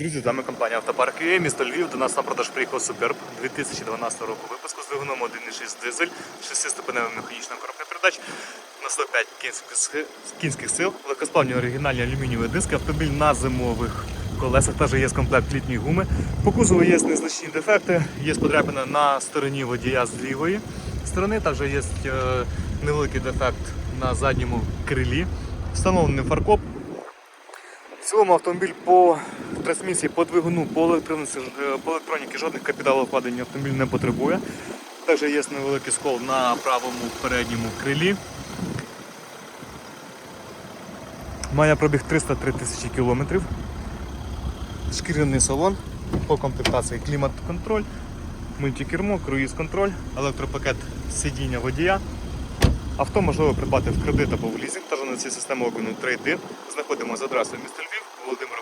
Друзі, з вами компанія Автопарк ЮЕ, місто Львів. До нас на продаж приїхав Суперб 2012 року випуску з двигуном 1.6 дизель, 6-ступеневим механічним коробкою передач на 105 кінських, кінських сил, легкосплавні оригінальні алюмінієві диски, автомобіль на зимових колесах, теж є комплект літньої гуми. По кузову є незначні дефекти, є подряпина на стороні водія з лівої сторони, також є е, невеликий дефект на задньому крилі. Встановлений фаркоп, цілому автомобіль по трансмісії, по двигуну, по електроніці, е, по електроніці жодних капіталовкладень автомобіль не потребує. Також є невеликий скол на правому передньому крилі. Має пробіг 303 тисячі кілометрів. Шкіряний салон по комплектації клімат-контроль, мультикермо, круїз-контроль, електропакет сидіння водія. Авто можливо придбати в кредит або в лізинг, та на цій системі обміну трейди. Знаходимося за адресою міста Львів. Володимира